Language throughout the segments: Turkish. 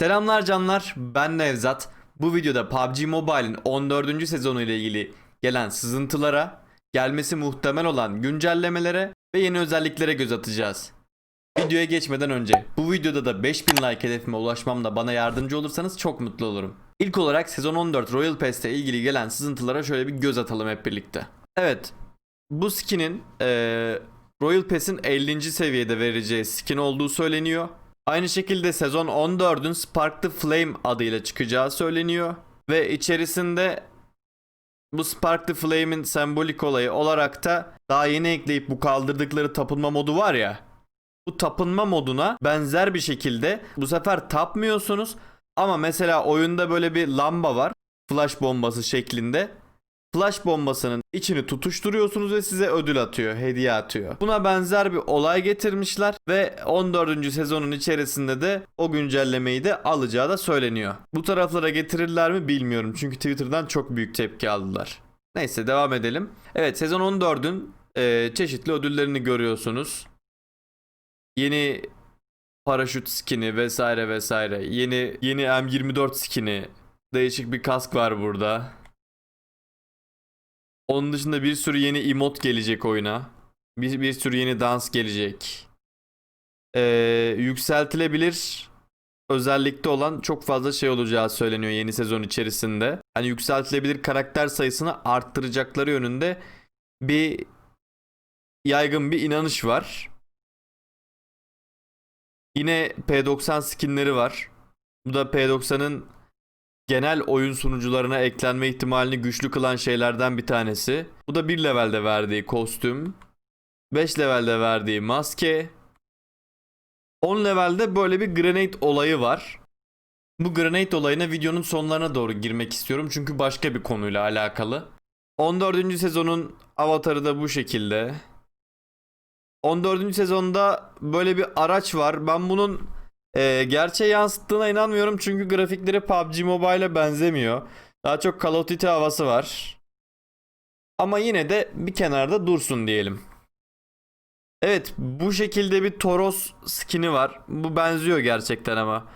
Selamlar canlar, ben Nevzat. Bu videoda PUBG Mobile'in 14. sezonu ile ilgili gelen sızıntılara, gelmesi muhtemel olan güncellemelere ve yeni özelliklere göz atacağız. Videoya geçmeden önce bu videoda da 5000 like hedefime ulaşmamda bana yardımcı olursanız çok mutlu olurum. İlk olarak sezon 14 Royal Pass'te ilgili gelen sızıntılara şöyle bir göz atalım hep birlikte. Evet, bu skinin eee, Royal Pass'in 50. seviyede vereceği skin olduğu söyleniyor. Aynı şekilde sezon 14'ün Spark the Flame adıyla çıkacağı söyleniyor. Ve içerisinde bu Spark the Flame'in sembolik olayı olarak da daha yeni ekleyip bu kaldırdıkları tapınma modu var ya. Bu tapınma moduna benzer bir şekilde bu sefer tapmıyorsunuz. Ama mesela oyunda böyle bir lamba var. Flash bombası şeklinde. Flash bombasının içini tutuşturuyorsunuz ve size ödül atıyor, hediye atıyor. Buna benzer bir olay getirmişler ve 14. sezonun içerisinde de o güncellemeyi de alacağı da söyleniyor. Bu taraflara getirirler mi bilmiyorum çünkü Twitter'dan çok büyük tepki aldılar. Neyse devam edelim. Evet sezon 14'ün e, çeşitli ödüllerini görüyorsunuz. Yeni paraşüt skini vesaire vesaire. Yeni yeni M24 skini. Değişik bir kask var burada. Onun dışında bir sürü yeni emot gelecek oyuna. Bir, bir sürü yeni dans gelecek. Ee, yükseltilebilir özellikte olan çok fazla şey olacağı söyleniyor yeni sezon içerisinde. Hani yükseltilebilir karakter sayısını arttıracakları yönünde bir yaygın bir inanış var. Yine P90 skinleri var. Bu da P90'ın genel oyun sunucularına eklenme ihtimalini güçlü kılan şeylerden bir tanesi. Bu da 1 levelde verdiği kostüm. 5 levelde verdiği maske. 10 levelde böyle bir grenade olayı var. Bu grenade olayına videonun sonlarına doğru girmek istiyorum çünkü başka bir konuyla alakalı. 14. sezonun avatarı da bu şekilde. 14. sezonda böyle bir araç var. Ben bunun e, gerçeğe yansıttığına inanmıyorum çünkü grafikleri PUBG Mobile'e benzemiyor. Daha çok Call of Duty havası var. Ama yine de bir kenarda dursun diyelim. Evet bu şekilde bir Toros skin'i var. Bu benziyor gerçekten ama.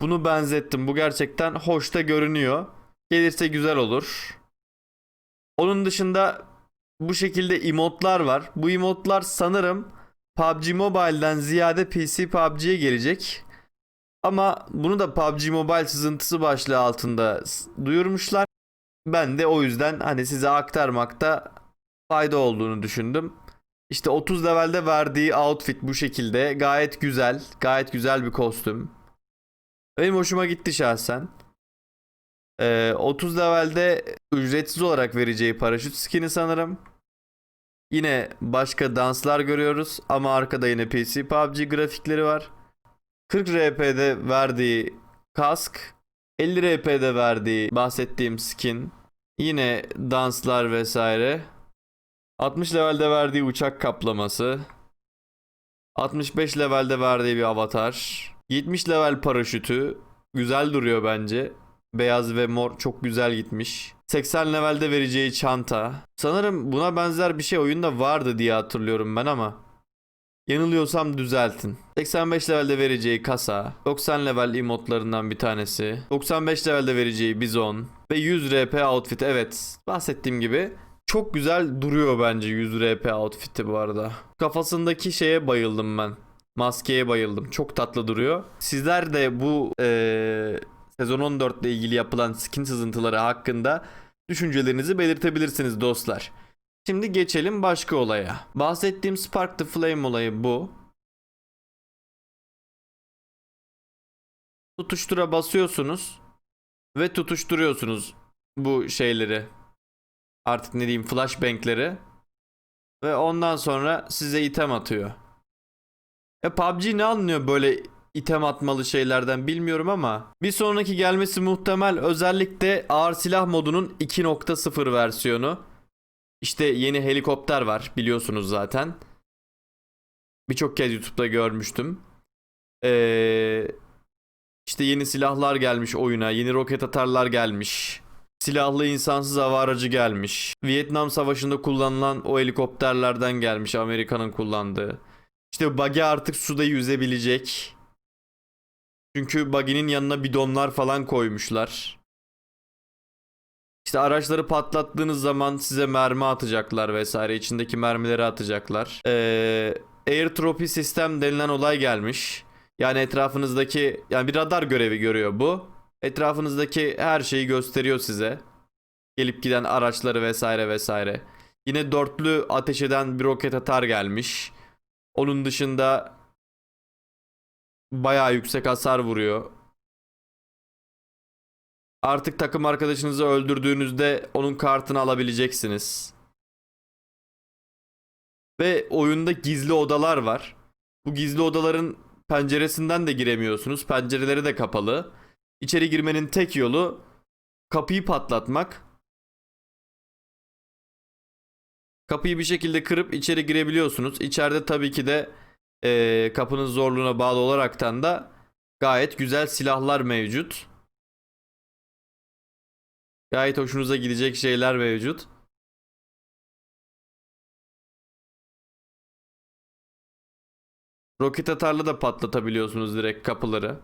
Bunu benzettim. Bu gerçekten hoş da görünüyor. Gelirse güzel olur. Onun dışında bu şekilde emotlar var. Bu emotlar sanırım PUBG Mobile'den ziyade PC PUBG'ye gelecek. Ama bunu da PUBG Mobile sızıntısı başlığı altında duyurmuşlar. Ben de o yüzden hani size aktarmakta fayda olduğunu düşündüm. İşte 30 levelde verdiği outfit bu şekilde. Gayet güzel. Gayet güzel bir kostüm. Benim hoşuma gitti şahsen. Ee, 30 levelde ücretsiz olarak vereceği paraşüt skin'i sanırım. Yine başka danslar görüyoruz ama arkada yine PC PUBG grafikleri var. 40 RP'de verdiği kask, 50 RP'de verdiği bahsettiğim skin, yine danslar vesaire. 60 levelde verdiği uçak kaplaması. 65 levelde verdiği bir avatar. 70 level paraşütü. Güzel duruyor bence. Beyaz ve mor çok güzel gitmiş. 80 levelde vereceği çanta. Sanırım buna benzer bir şey oyunda vardı diye hatırlıyorum ben ama. Yanılıyorsam düzeltin. 85 levelde vereceği kasa, 90 level emotlarından bir tanesi, 95 levelde vereceği bizon ve 100 RP outfit. Evet, bahsettiğim gibi çok güzel duruyor bence 100 RP outfit'i bu arada. Kafasındaki şeye bayıldım ben. Maskeye bayıldım. Çok tatlı duruyor. Sizler de bu eee, sezon 14 ile ilgili yapılan skin sızıntıları hakkında düşüncelerinizi belirtebilirsiniz dostlar. Şimdi geçelim başka olaya. Bahsettiğim Spark the Flame olayı bu. Tutuştura basıyorsunuz ve tutuşturuyorsunuz bu şeyleri. Artık ne diyeyim flashbangleri. Ve ondan sonra size item atıyor. E PUBG ne anlıyor böyle item atmalı şeylerden bilmiyorum ama bir sonraki gelmesi muhtemel özellikle ağır silah modunun 2.0 versiyonu. İşte yeni helikopter var biliyorsunuz zaten. Birçok kez YouTube'da görmüştüm. Ee, işte yeni silahlar gelmiş oyuna, yeni roket atarlar gelmiş. Silahlı insansız hava aracı gelmiş. Vietnam Savaşı'nda kullanılan o helikopterlerden gelmiş Amerika'nın kullandığı. İşte buggy artık suda yüzebilecek. Çünkü buggy'nin yanına bidonlar falan koymuşlar. İşte araçları patlattığınız zaman size mermi atacaklar vesaire. içindeki mermileri atacaklar. Ee, Air Trophy sistem denilen olay gelmiş. Yani etrafınızdaki yani bir radar görevi görüyor bu. Etrafınızdaki her şeyi gösteriyor size. Gelip giden araçları vesaire vesaire. Yine dörtlü ateş eden bir roket atar gelmiş. Onun dışında bayağı yüksek hasar vuruyor. Artık takım arkadaşınızı öldürdüğünüzde onun kartını alabileceksiniz. Ve oyunda gizli odalar var. Bu gizli odaların penceresinden de giremiyorsunuz. Pencereleri de kapalı. İçeri girmenin tek yolu kapıyı patlatmak. Kapıyı bir şekilde kırıp içeri girebiliyorsunuz. İçeride tabii ki de eee, kapının zorluğuna bağlı olaraktan da gayet güzel silahlar mevcut. Gayet hoşunuza gidecek şeyler mevcut. Roket atarla da patlatabiliyorsunuz direkt kapıları.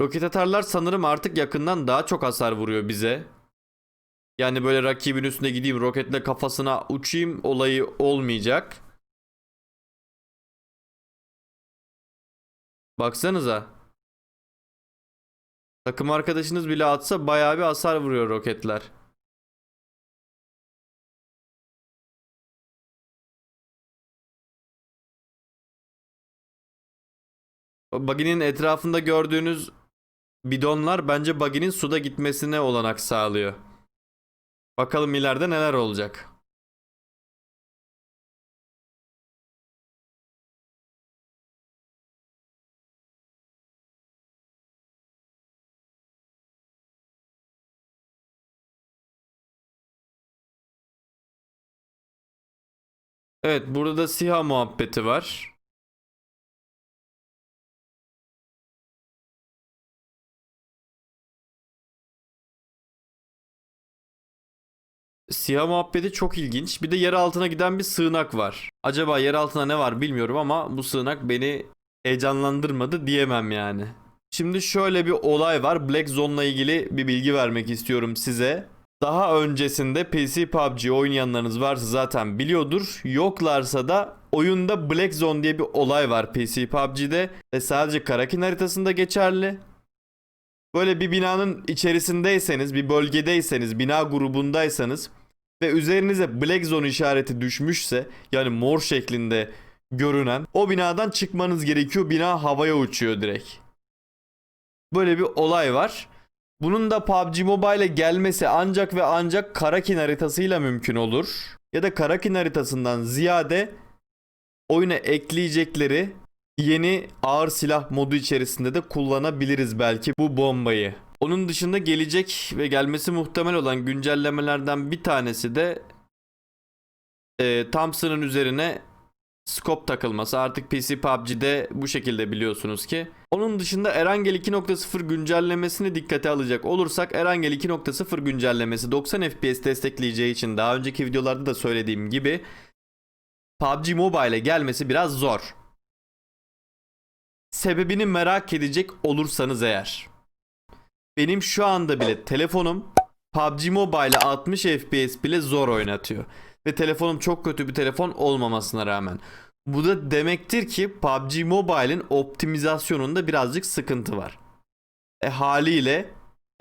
Roket atarlar sanırım artık yakından daha çok hasar vuruyor bize. Yani böyle rakibin üstüne gideyim roketle kafasına uçayım olayı olmayacak. Baksanıza. Takım arkadaşınız bile atsa bayağı bir hasar vuruyor roketler. Buggy'nin etrafında gördüğünüz bidonlar bence buggy'nin suda gitmesine olanak sağlıyor. Bakalım ileride neler olacak. Evet, burada da SİHA muhabbeti var. Siyah muhabbeti çok ilginç. Bir de yer altına giden bir sığınak var. Acaba yer altına ne var bilmiyorum ama bu sığınak beni heyecanlandırmadı diyemem yani. Şimdi şöyle bir olay var. Black Zone'la ilgili bir bilgi vermek istiyorum size. Daha öncesinde PC PUBG oynayanlarınız varsa zaten biliyordur. Yoklarsa da oyunda Black Zone diye bir olay var PC PUBG'de ve sadece Karakin haritasında geçerli. Böyle bir binanın içerisindeyseniz, bir bölgedeyseniz, bina grubundaysanız ve üzerinize Black Zone işareti düşmüşse yani mor şeklinde görünen o binadan çıkmanız gerekiyor. Bina havaya uçuyor direkt. Böyle bir olay var. Bunun da PUBG Mobile'e gelmesi ancak ve ancak Karakin haritasıyla mümkün olur. Ya da Karakin haritasından ziyade oyuna ekleyecekleri yeni ağır silah modu içerisinde de kullanabiliriz belki bu bombayı. Onun dışında gelecek ve gelmesi muhtemel olan güncellemelerden bir tanesi de e, Thompson'ın üzerine scope takılması. Artık PC PUBG'de bu şekilde biliyorsunuz ki. Onun dışında Erangel 2.0 güncellemesini dikkate alacak olursak Erangel 2.0 güncellemesi 90 FPS destekleyeceği için daha önceki videolarda da söylediğim gibi PUBG Mobile'e gelmesi biraz zor. Sebebini merak edecek olursanız eğer. Benim şu anda bile telefonum PUBG Mobile'e 60 FPS bile zor oynatıyor. Ve telefonum çok kötü bir telefon olmamasına rağmen. Bu da demektir ki PUBG Mobile'in optimizasyonunda birazcık sıkıntı var. E haliyle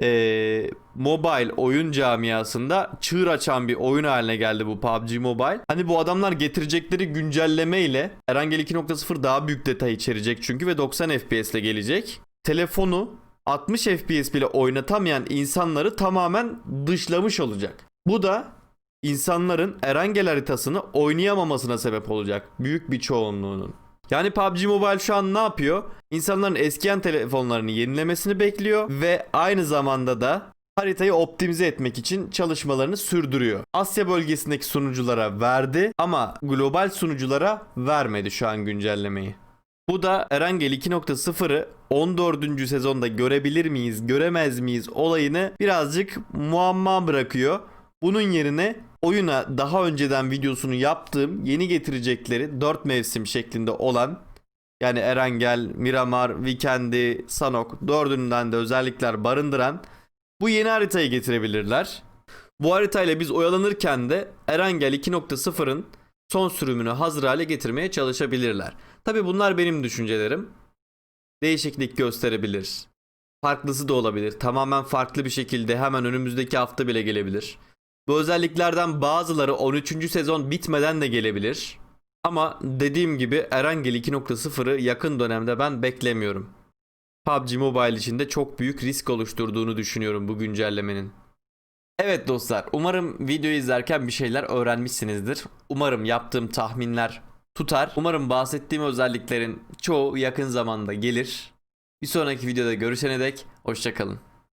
e, mobile oyun camiasında çığır açan bir oyun haline geldi bu PUBG Mobile. Hani bu adamlar getirecekleri güncelleme ile Erangel 2.0 daha büyük detay içerecek çünkü ve 90 FPS ile gelecek. Telefonu 60 FPS bile oynatamayan insanları tamamen dışlamış olacak. Bu da insanların Erangel haritasını oynayamamasına sebep olacak. Büyük bir çoğunluğunun. Yani PUBG Mobile şu an ne yapıyor? İnsanların eskiyen telefonlarını yenilemesini bekliyor ve aynı zamanda da haritayı optimize etmek için çalışmalarını sürdürüyor. Asya bölgesindeki sunuculara verdi ama global sunuculara vermedi şu an güncellemeyi. Bu da Erangel 2.0'ı 14. sezonda görebilir miyiz, göremez miyiz olayını birazcık muamma bırakıyor. Bunun yerine oyuna daha önceden videosunu yaptığım yeni getirecekleri 4 mevsim şeklinde olan yani Erangel, Miramar, Vikendi, Sanok dördünden de özellikler barındıran bu yeni haritayı getirebilirler. Bu haritayla biz oyalanırken de Erangel 2.0'ın son sürümünü hazır hale getirmeye çalışabilirler. Tabi bunlar benim düşüncelerim. Değişiklik gösterebilir. Farklısı da olabilir. Tamamen farklı bir şekilde hemen önümüzdeki hafta bile gelebilir. Bu özelliklerden bazıları 13. sezon bitmeden de gelebilir. Ama dediğim gibi Erangel 2.0'ı yakın dönemde ben beklemiyorum. PUBG Mobile için de çok büyük risk oluşturduğunu düşünüyorum bu güncellemenin. Evet dostlar, umarım videoyu izlerken bir şeyler öğrenmişsinizdir. Umarım yaptığım tahminler tutar. Umarım bahsettiğim özelliklerin çoğu yakın zamanda gelir. Bir sonraki videoda görüşene dek hoşçakalın.